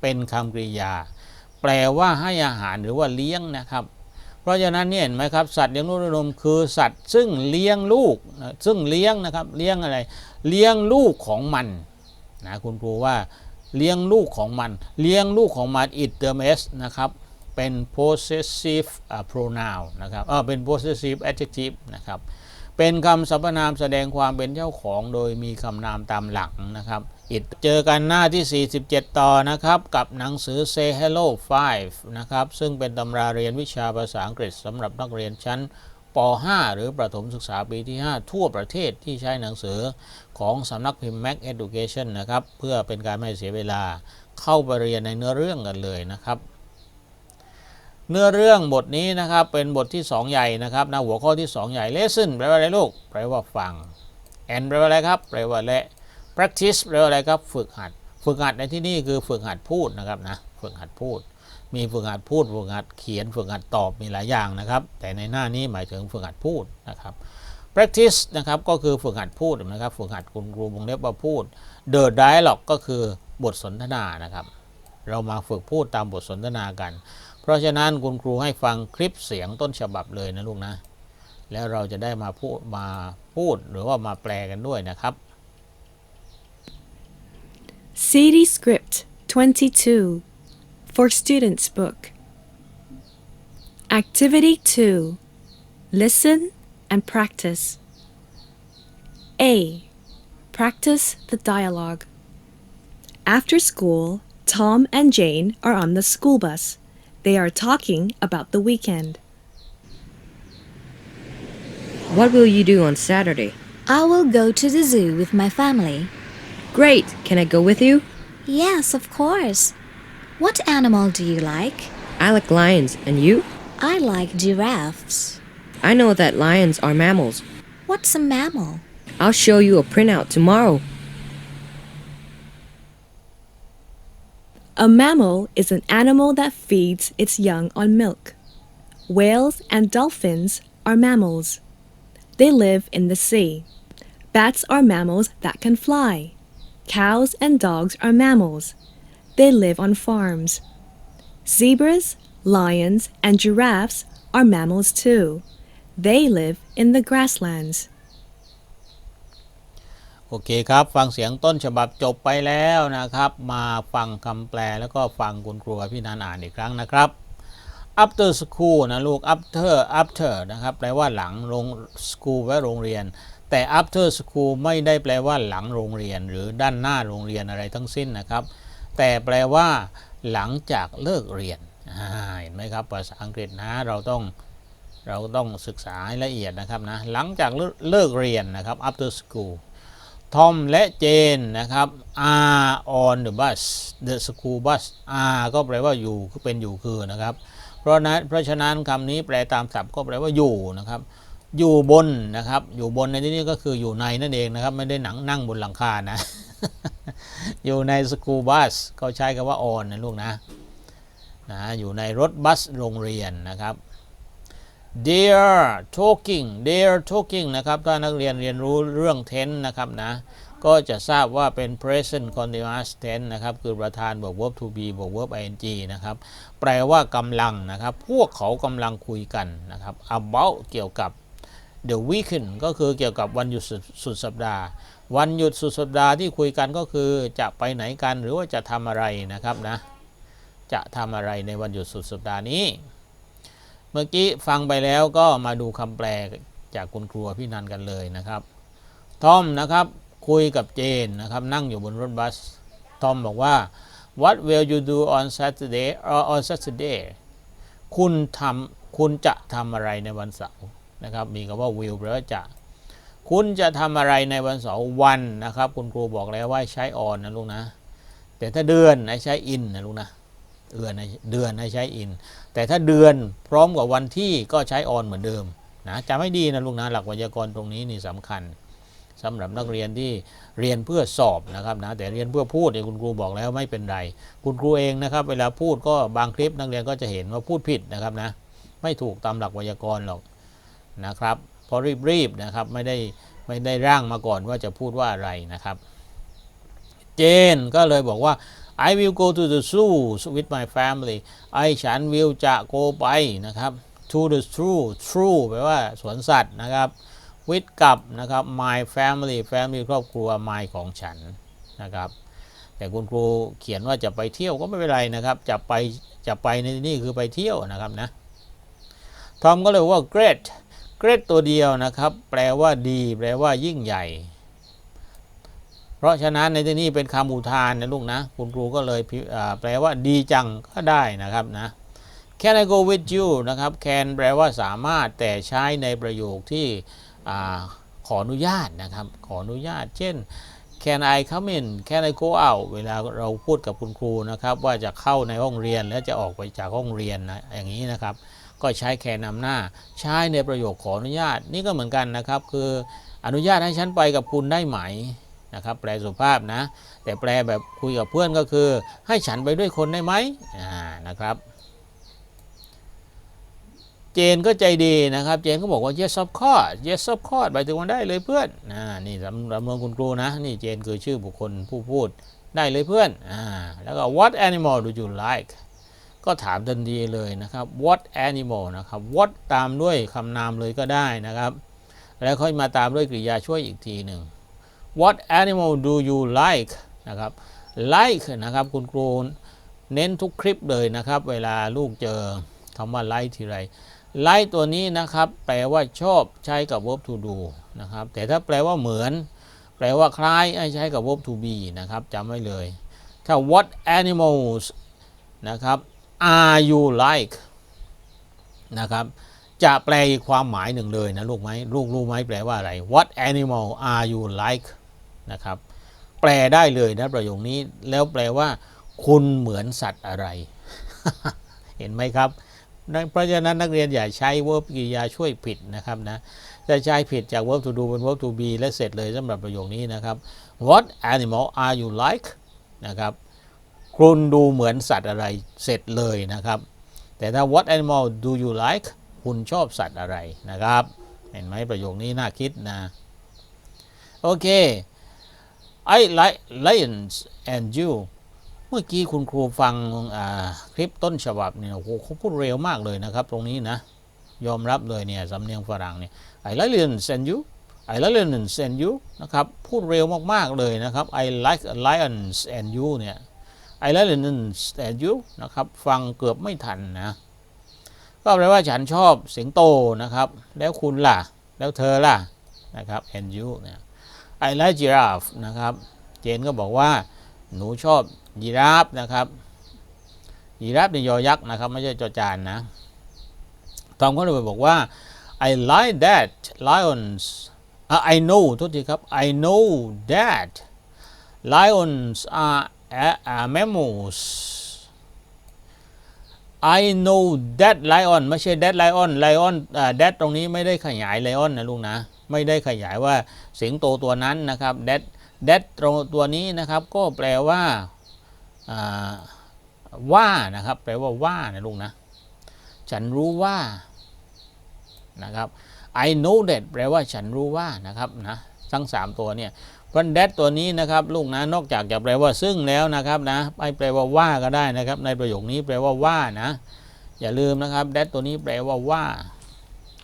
เป็นคำกริยา แปลว่าให้อาหารหรือว่าเลี้ยงนะครับ เพราะฉะนั้นเนี่ยเห็นไหมครับสัตว์เลี้ยงลูกด้วยนมคือสัตว์ซึ่งเลี้ยงลูก ซึ่งเลี้ยงนะครับเลี้ยงอะไร เลี้ยงลูกของมันนะคุณครูว่าเลี้ยงลูกของมัน เลี้ยงลูกของมัน it the mess นะครับเป็น possessive pronoun นะครับเออเป็น possessive adjective นะครับเป็นคำสรรพนามแสดงความเป็นเจ้าของโดยมีคำนามตามหลังนะครับ it เจอกันหน้าที่ 47 ต่อนะครับ กับหนังสือ Say Hello 5 นะครับ ซึ่งเป็นตำราเรียนวิชาภาษาอังกฤษสำหรับนักเรียนชั้นป .5 หรือประถมศึกษาปีที่ 5 ทั่วประเทศที่ใช้หนังสือของสำนักพิมพ์ Mac Education นะครับ เพื่อเป็นการไม่เสียเวลาเข้าไปเรียนในเนื้อเรื่องกันเลยนะครับ เนื้อเรื่องบทนี้นะครับเป็นบทที่ 2 ใหญ่นะครับนะหัวข้อที่ 2 ใหญ่ lesson แปลว่าอะไรลูกแปลว่าฟัง and แปลว่าอะไรครับแปลว่าและ practice แปลว่าอะไรครับฝึกหัด ฝึกหัดในที่นี่คือฝึกหัดพูดนะครับนะฝึกหัดพูด มีฝึกหัดพูดฝึกหัดเขียนฝึกหัดตอบมีหลายอย่างนะครับ แต่ในหน้านี้หมายถึงฝึกหัดพูดนะครับ practice นะครับก็คือฝึกหัดพูดนะครับฝึกหัดคุณครูวงเล็บว่าพูด the dialogue ก็คือบทสนทนานะครับ เรามาฝึกพูดตามบทสนทนากัน เพราะฉะนั้นคุณครูให้ฟังคลิปเสียงต้นฉบับเลยนะลูกนะ แล้วเราจะได้มาพูดมาพูดหรือว่ามาแปลกันด้วยนะครับ CD Script 22 for Students Book. Activity 2 Listen and practice. A. Practice the dialogue. After school, Tom and Jane are on the school bus. They are talking about the weekend. What will you do on Saturday? I will go to the zoo with my family. Great! Can I go with you? Yes, of course. What animal do you like? I like lions, and you? I like giraffes. I know that lions are mammals. What's a mammal? I'll show you a printout tomorrow. A mammal is an animal that feeds its young on milk. Whales and dolphins are mammals. They live in the sea. Bats are mammals that can fly. Cows and dogs are mammals. They live on farms. Zebras, lions, and giraffes are mammals too. They live in the grasslands. โอเคครับ ฟังเสียงต้นฉบับจบไปแล้วนะครับ มาฟังคำแปลแล้วก็ฟังคุณครูพี่นันอ่านอีกครั้งนะครับ after school นะลูก after after นะครับ แปลว่าหลังโรง school แว่าโรงเรียน แต่ after school ไม่ได้แปลว่าหลังโรงเรียน หรือด้านหน้าโรงเรียนอะไรทั้งสิ้นนะครับ แต่แปลว่า หลังจากเลิกเรียนเห็นไหมครับภาษาอังกฤษนะเราต้องเราต้องศึกษาให้ละเอียดนะครับนะหลังจากเลิกเลิกเรียนนะครับ after school ทอมและเจนนะครับ are on the bus the school bus are ก็แปลว่าอยู่คือเป็นอยู่คือนะครับ เพราะนั้นเพราะฉะนั้นคำนี้แปลตามศัพท์ก็แปลว่าอยู่นะครับ อยู่บนนะครับ อยู่บนในที่นี้ก็คืออยู่ในนั่นเองนะครับ ไม่ได้หนังนั่งบนหลังคานะ อยู่ในสกูบัสเขาใช้คำว่า on นะลูกนะนะอยู่ในรถบัสโรงเรียนนะครับ they are talking they are talking นะครับ ถ้านักเรียนเรียนรู้เรื่อง tense นะครับนะก็จะทราบว่าเป็น present continuous tense นะครับ คือประธานบวก verb to be บวก verb ing นะครับ แปลว่ากำลังนะครับ พวกเขากำลังคุยกันนะครับ about เกี่ยวกับ the weekend ก็คือเกี่ยวกับวันหยุดสุดสุดสัปดาห์ วันหยุดสุดสัปดาห์ที่คุยกันก็คือจะไปไหนกันหรือว่าจะทำอะไรนะครับนะ จะทำอะไรในวันหยุดสุดสัปดาห์นี้ เมื่อกี้ฟังไปแล้วก็มาดูคำแปลจากคุณครูพี่นันกันเลยนะครับทอมนะครับคุยกับเจนนะครับนั่งอยู่บนรถบัสทอมบอกว่า what will you do on Saturday or on Saturday คุณทำคุณจะทำอะไรในวันเสาร์ นะครับ มีคำว่า will แปลว่าจะ คุณจะทำอะไรในวันเสาร์วันนะครับ คุณครูบอกแล้วว่าใช้ on นะลูกนะ แต่ถ้าเดือนให้ใช้ in นะลูกนะเดือนให้เดือนให้ใช้ in แต่ถ้าเดือนพร้อมกับวันที่ก็ใช้ on เหมือนเดิมนะจำให้ดีนะลูกนะหลักไวยากรณ์ตรงนี้นี่สำคัญสำหรับนักเรียนที่เรียนเพื่อสอบนะครับนะแต่เรียนเพื่อพูดเนี่ยคุณครูบอกแล้วไม่เป็นไร คุณครูเองนะครับ เวลาพูดก็บางคลิปนักเรียนก็จะเห็นว่าพูดผิดนะครับนะไม่ถูกตามหลักไวยากรณ์หรอก นะครับเพราะรีบๆนะครับไม่ได้ไม่ได้ร่างมาก่อนว่าจะพูดว่าอะไรนะครับ เจนก็เลยบอกว่า I will go to the zoo with my family ไอฉัน will จะ go ไปนะครับ to the zoo zoo แปลว่าสวนสัตว์นะครับ with กับนะครับ my family family ครอบครัว my ของฉันนะครับ แต่คุณครูเขียนว่าจะไปเที่ยวก็ไม่เป็นไรนะครับ จะไปจะไปในนี่คือไปเที่ยวนะครับนะทอมก็เลยว่า great great ตัวเดียวนะครับ แปลว่าดี แปลว่ายิ่งใหญ่ เพราะฉะนั้นในที่นี้เป็นคำอุทานนะลูกนะ คุณครูก็เลยแปลว่าดีจังก็ได้นะครับนะ Can I go with you นะครับ can แปลว่าสามารถแต่ใช้ในประโยคที่ขออนุญาตนะครับ ขออนุญาต เช่น Can I come in Can I go out เวลาเราพูดกับคุณครูนะครับ ว่าจะเข้าในห้องเรียนแล้วจะออกไปจากห้องเรียนนะอย่างนี้นะครับ ก็ใช้ can นำหน้า ใช้ในประโยคขออนุญาต นี่ก็เหมือนกันนะครับ คืออนุญาตให้ฉันไปกับคุณได้ไหมนะครับ แปลสุภาพนะ แต่แปลแบบคุยกับเพื่อนก็คือ ให้ฉันไปด้วยคนได้ไหมนะครับ เจนก็ใจดีนะครับ เจนก็บอกว่า yes of course yes of course ไปถึงวันได้เลยเพื่อนอ่านี่สำสำนวนคุณครูนะ นี่เจนคือชื่อบุคคลผู้พูดได้เลยเพื่อนอ่าแล้วก็ what animal do you like ก็ถามทันทีเลยนะครับ what animal นะครับ what ตามด้วยคำนามเลยก็ได้นะครับ แล้วค่อยมาตามด้วยกริยาช่วยอีกทีหนึ่ง what animal do you like นะครับ like นะครับคุณครูเน้นทุกคลิปเลยนะครับ เวลาลูกเจอคำว่า like ทีไร like ตัวนี้นะครับ แปลว่าชอบใช้กับ verb to do นะครับ แต่ถ้าแปลว่าเหมือน แปลว่าคล้ายให้ใช้กับ verb to be นะครับจำไว้เลย ถ้า what animals นะครับ are you like นะครับ จะแปลอีกความหมายหนึ่งเลยนะลูกไหมลูกรู้ไหมแปลว่าอะไร What animal are you like นะครับ แปลได้เลยนะประโยคนี้ แล้วแปลว่า คุณเหมือนสัตว์อะไร เห็นไหมครับเพราะฉะนั้นนักเรียนอย่าใช้ verb กริยาช่วยผิดนะครับนะจะใช้ผิดจาก verb to do เป็น verb to be และเสร็จเลยสำหรับประโยคนี้นะครับ What animal are you like นะครับ คุณดูเหมือนสัตว์อะไรเสร็จเลยนะครับ แต่ถ้า what animal do you like คุณชอบสัตว์อะไรนะครับ เห็นไหมประโยคนี้น่าคิดนะ โอเค I like lions and you เมื่อกี้คุณครูฟังคลิปต้นฉบับเนี่ยโอ้โหเขาพูดเร็วมากเลยนะครับ ตรงนี้นะ ยอมรับเลยเนี่ยสำเนียงฝรั่งเนี่ย I like lions and you I like lions and you นะครับ พูดเร็วมาก ๆ เลยนะครับ I like lions and you เนี่ย I like lions and you นะครับ ฟังเกือบไม่ทันนะ ก็แปลว่าฉันชอบเสิงโตนะครับ แล้วคุณล่ะ แล้วเธอล่ะนะครับ and you เนี่ย I like giraffe นะครับ เจนก็บอกว่าหนูชอบยีราฟนะครับยีราฟเป็นยอยักษ์นะครับ ไม่ใช่จอจานนะทอมก็เลยบอกว่า I like that lions อะ I know ทุกทีครับ I know that lions are are mammals I know that lion ไม่ใช่ that lion lion อ่า that ตรงนี้ไม่ได้ขยาย lion นะลูกนะ ไม่ได้ขยายว่าสิงโตตัวนั้นนะครับ that that ตรงตัวนี้นะครับก็แปลว่าอ่าว่านะครับ แปลว่าว่านะลูกนะ ฉันรู้ว่านะครับ I know that แปลว่าฉันรู้ว่านะครับนะทั้ง 3 ตัวเนี่ย เพราะ that ตัวนี้นะครับลูกนะนอกจากจะแปลว่าซึ่งแล้วนะครับนะไม่แปลว่าว่าก็ได้นะครับ ในประโยคนี้แปลว่าว่านะ อย่าลืมนะครับ that ตัวนี้แปลว่าว่า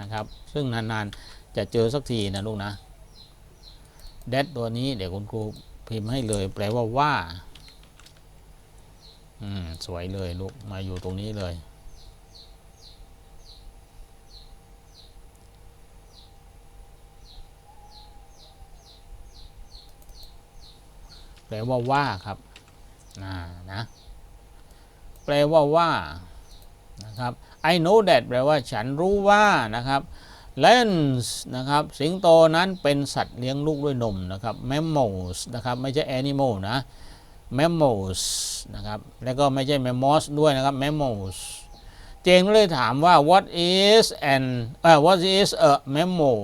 นะครับ ซึ่งนานๆจะเจอสักทีนะลูกนะ that ตัวนี้เดี๋ยวคุณครูพิมพ์ให้เลย แปลว่าว่าอืมสวยเลยลูกมาอยู่ตรงนี้เลย แปลว่าว่าครับนะนะแปลว่าว่านะครับ I know that แปลว่าฉันรู้ว่านะครับ lions นะครับ สิงโตนั้นเป็นสัตว์เลี้ยงลูกด้วยนมนะครับ mammals นะครับ ไม่ใช่ animal นะ mammals นะครับ แล้วก็ไม่ใช่ mammals ด้วยนะครับ mammals เจงเลยถามว่า what is an เอ่อ what is a mammal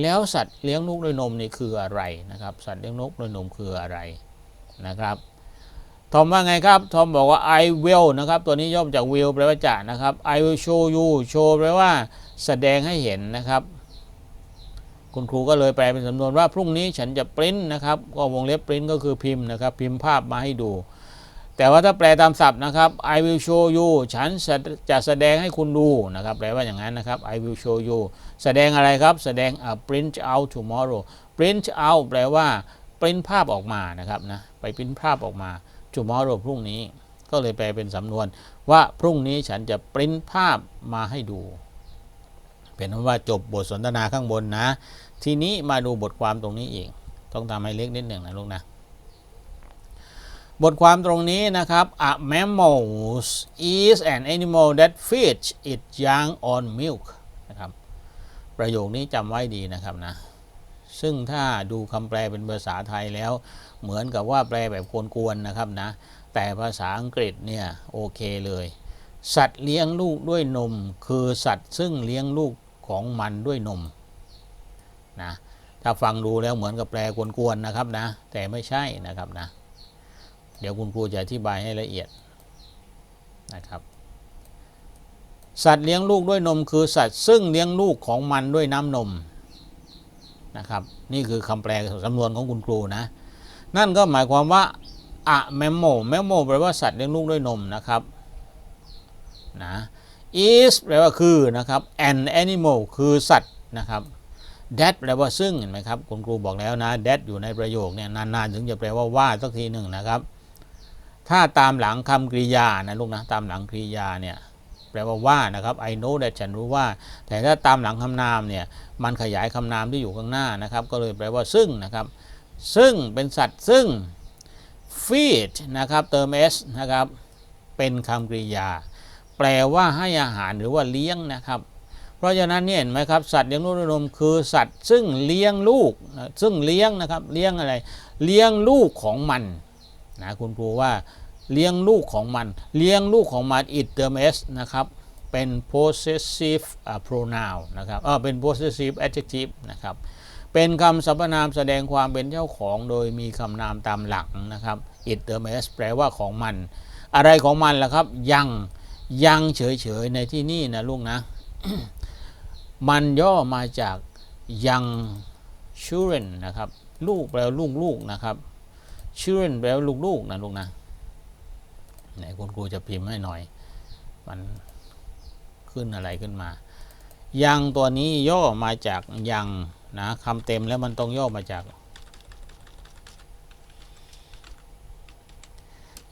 แล้วสัตว์เลี้ยงลูกด้วยนมนี่คืออะไรนะครับ สัตว์เลี้ยงลูกด้วยนมคืออะไร นะครับทอมว่าไงครับทอมบอกว่า I will นะครับตัวนี้ย่อมจาก will แปลว่าจะนะครับ I will show you show แปลว่าแสดงให้เห็นนะครับ คุณครูก็เลยแปลเป็นสำนวนว่าพรุ่งนี้ฉันจะปริ้นนะครับ ก็วงเล็บปริ้นก็คือพิมพ์นะครับพิมพ์ภาพมาให้ดู แต่ว่าถ้าแปลตามศัพท์นะครับ I will show you ฉันจะแสดงให้คุณดูนะครับแปลว่าอย่างนั้นนะครับ I will show you แสดงอะไรครับ แสดง print out tomorrow print out แปลว่า print ภาพออกมานะครับนะไป print ภาพออกมา tomorrow พรุ่งนี้ ก็เลยแปลเป็นสำนวน ว่าพรุ่งนี้ฉันจะ print ภาพมาให้ดู เป็นว่าจบบทสนทนาข้างบนนะ ทีนี้มาดูบทความตรงนี้อีก ต้องทำให้เล็กนิดหนึ่งนะลูกนะบทความตรงนี้นะครับ A mammal is an animal that feeds its young on milk นะครับ ประโยคนี้จำไว้ดีนะครับนะ ซึ่งถ้าดูคำแปลเป็นภาษาไทยแล้ว เหมือนกับว่าแปลแบบกวนๆนะครับนะ แต่ภาษาอังกฤษเนี่ยโอเคเลย สัตว์เลี้ยงลูกด้วยนม คือสัตว์ซึ่งเลี้ยงลูกของมันด้วยนมนะถ้าฟังดูแล้วเหมือนกับแปลกวนๆนะครับนะ แต่ไม่ใช่นะครับนะ เดี๋ยวคุณครูจะอธิบายให้ละเอียดนะครับสัตว์เลี้ยงลูกด้วยนมคือสัตว์ซึ่งเลี้ยงลูกของมันด้วยน้ำนม นะครับ นี่คือคำแปลสำนวนของคุณครูนะ นั่นก็หมายความว่าอะแมมโมแมมโมแปลว่าสัตว์เลี้ยงลูกด้วยนมนะครับนะ is แปลว่าคือนะครับ an animal คือสัตว์นะครับ that แปลว่าซึ่งเห็นไหมครับคุณครูบอกแล้วนะ that อยู่ในประโยคเนี่ยนานๆ ถึงจะแปลว่าว่าสักทีหนึ่งนะครับ ถ้าตามหลังคำกริยานะลูกนะตามหลังกริยาเนี่ย แปลว่าว่านะครับ I know that ฉันรู้ว่า แต่ถ้าตามหลังคำนามเนี่ยมันขยายคำนามที่อยู่ข้างหน้านะครับ ก็เลยแปลว่าซึ่งนะครับ ซึ่งเป็นสัตว์ซึ่ง feed นะครับเติม s นะครับ เป็นคำกริยา แปลว่าให้อาหารหรือว่าเลี้ยงนะครับ เพราะฉะนั้นเนี่ยเห็นไหมครับสัตว์เลี้ยงลูกด้วยนมคือสัตว์ซึ่งเลี้ยงลูก ซึ่งเลี้ยงนะครับเลี้ยงอะไร เลี้ยงลูกของมันนะคุณครูว่า เลี้ยงลูกของมัน เลี้ยงลูกของมัน it เติม s นะครับ เป็น possessive pronoun นะครับเออเป็น possessive adjective นะครับ เป็นคำสรรพนามแสดงความเป็นเจ้าของโดยมีคำนามตามหลังนะครับ it เติม s แปลว่าของมัน อะไรของมันล่ะครับ ยัง ยังเฉยๆ ในที่นี่นะลูกนะ มันย่อมาจาก young children นะครับ ลูกแปลว่าลูกลูกนะครับ children แปลว่าลูกลูกนะลูกนะ ไหนคุณครูจะพิมพ์ให้หน่อย มันขึ้นอะไรขึ้นมา ยังตัวนี้ย่อมาจากยังนะคำเต็มแล้วมันต้องย่อมาจาก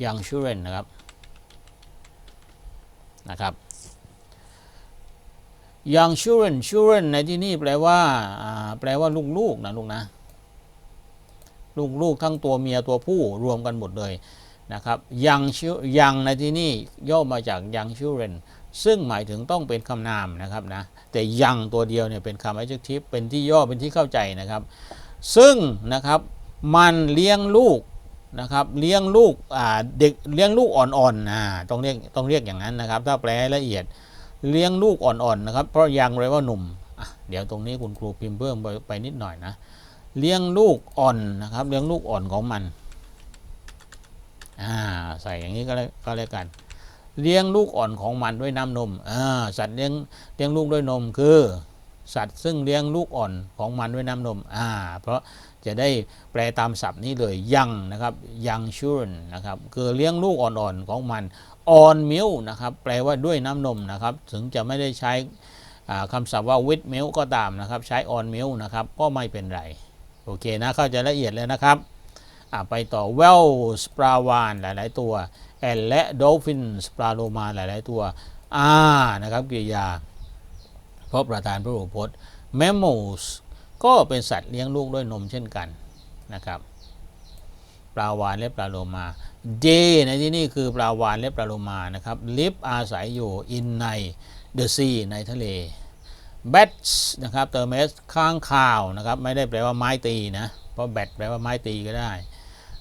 young children นะครับนะครับ young children children ในที่นี่แปลว่าอ่าแปลว่าลูกๆนะลูกนะลูกๆทั้งตัวเมียตัวผู้รวมกันหมดเลย นะครับ young chil- young ในที่นี่ย่อมาจาก young children ซึ่งหมายถึงต้องเป็นคำนามนะครับนะแต่ young ตัวเดียวเนี่ยเป็นคำ adjective เป็นที่ย่อเป็นที่เข้าใจนะครับ ซึ่งนะครับมันเลี้ยงลูกนะครับเลี้ยงลูกอ่าเด็กเลี้ยงลูกอ่อนๆนะต้องเรียกต้องเรียกอย่างนั้นนะครับ ถ้าแปลละเอียดเลี้ยงลูกอ่อนๆนะครับ เพราะยังแปลว่าหนุ่มเดี๋ยวตรงนี้คุณครูพิมพ์เพิ่มไปนิดหน่อยนะเลี้ยงลูกอ่อนนะครับเลี้ยงลูกอ่อนของมัน อ่าใส่อย่างนี้ก็แล้วก็แล้วกัน เลี้ยงลูกอ่อนของมันด้วยน้ำนมอ่าสัตว์เลี้ยงเลี้ยงลูกด้วยนมคือ สัตว์ซึ่งเลี้ยงลูกอ่อนของมันด้วยน้ำนมอ่าเพราะจะได้แปลตามศัพท์นี้เลยยังนะครับยังชูนนะครับคือเลี้ยงลูกอ่อนๆของมัน on milk นะครับแปลว่าด้วยน้ำนมนะครับถึงจะไม่ได้ใช้อ่าคำศัพท์ว่า with milk ก็ตามนะครับใช้ on milk นะครับก็ไม่เป็นไรโอเคนะเข้าใจละเอียดเลยนะครับ ไปต่อ whales ปลาวาฬหลาย ๆ ตัว and และ dolphins ปลาโลมาหลาย ๆ ตัวอ่านะครับกริยา เพราะประธานพระโอพจน์ mammals ก็เป็นสัตว์เลี้ยงลูกด้วยนมเช่นกันนะครับปลาวาฬและปลาโลมา day ในที่นี่คือปลาวาฬและปลาโลมานะครับ live อาศัยอยู่ in ใน the sea ในทะเล bats นะครับเติม s ข้างคาวนะครับไม่ได้แปลว่าไม้ตีนะ เพราะ bat แปลว่าไม้ตีก็ได้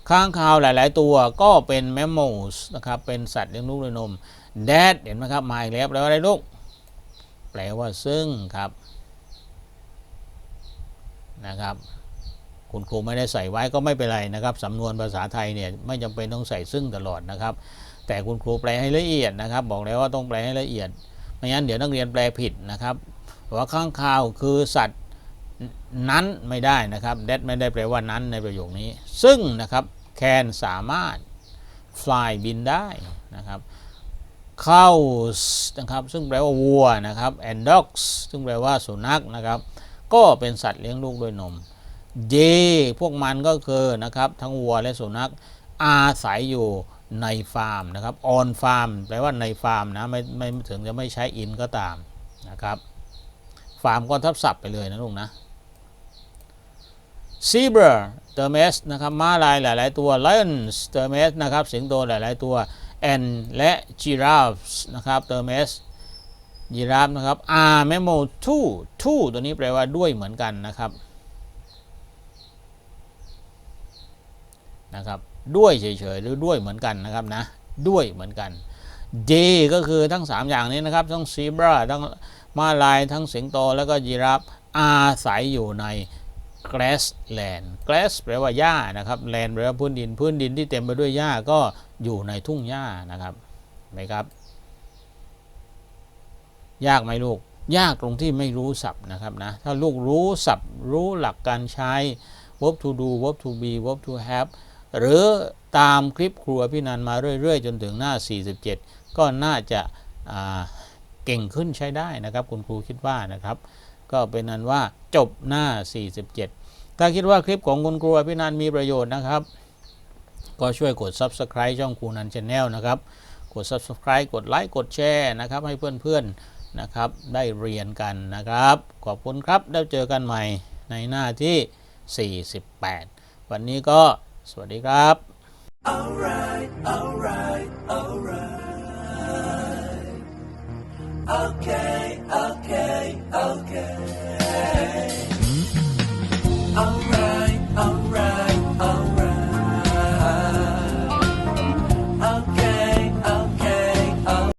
ข้างคาวหลาย ๆ ตัวก็เป็น mammals นะครับเป็นสัตว์เลี้ยงลูกด้วยนม that เห็นไหมครับมาอีกแล้วแปลว่าอะไรลูกแปลว่าซึ่งครับนะครับ คุณครูไม่ได้ใส่ไว้ก็ไม่เป็นไรนะครับสำนวนภาษาไทยเนี่ยไม่จำเป็นต้องใส่ซึ่งตลอดนะครับ แต่คุณครูแปลให้ละเอียดนะครับ บอกแล้วว่าต้องแปลให้ละเอียดไม่งั้นเดี๋ยวนักเรียนแปลผิดนะครับว่าข้างคาวคือสัตว์นั้นไม่ได้นะครับ that ไม่ได้แปลว่านั้นในประโยคนี้ ซึ่งนะครับ can สามารถ fly บินได้นะครับ cows นะครับซึ่งแปลว่าวัวนะครับ and dogs ซึ่งแปลว่าสุนัขนะครับ ก็เป็นสัตว์เลี้ยงลูกด้วยนม they พวกมันก็คือนะครับทั้งวัวและสุนัขอาศัยอยู่ในฟาร์มนะครับ on farm แปลว่าในฟาร์มนะไม่ไม่ถึงจะไม่ใช้ in ก็ตามนะครับฟาร์มก็ทับศัพท์ไปเลยนะลูกนะ zebra เตอร์เมสนะครับม้าลายหลาย ๆ ตัว lions เตอร์เมสนะครับสิงโตหลาย ๆ ตัว and และ giraffes นะครับเตอร์เมสยีราฟนะครับ are mammal too too ตัวนี้แปลว่าด้วยเหมือนกันนะครับนะครับด้วยเฉยๆหรือด้วยเหมือนกันนะครับนะด้วยเหมือนกัน they ก็คือทั้ง 3 อย่างนี้นะครับ ทั้ง zebra ทั้งม้าลายทั้งสิงโตแล้วก็ยีราฟอาศัยอยู่ใน grassland grass แปลว่าหญ้านะครับ land แปลว่าพื้นดิน พื้นดินที่เต็มไปด้วยหญ้าก็อยู่ในทุ่งหญ้านะครับไหมครับ ยากไหมลูก ยากตรงที่ไม่รู้ศัพท์นะครับนะ ถ้าลูกรู้ศัพท์ รู้หลักการใช้ verb to do verb to be verb to have หรือตามคลิปครัวพี่นันมาเรื่อย ๆ จนถึงหน้า 47 ก็น่าจะาเก่งขึ้นใช้ได้นะครับ คุณครูคิดว่านะครับ ก็เป็นนั้นว่าจบหน้า 47 ถ้าคิดว่าคลิปของคุณครูพี่นันมีประโยชน์นะครับ ก็ช่วยกด subscribe ช่องครูนันช n แนลนะครับ กด subscribe กดไลค์กดแชร์นะครับ ให้เพื่อนๆนะครับได้เรียนกันนะครับ ขอบคุณครับแล้วเจอกันใหม่ในหน้าที่ 48 วันนี้ก็สวัสดีครับ Alright, alright, alright. Okay. okay, okay.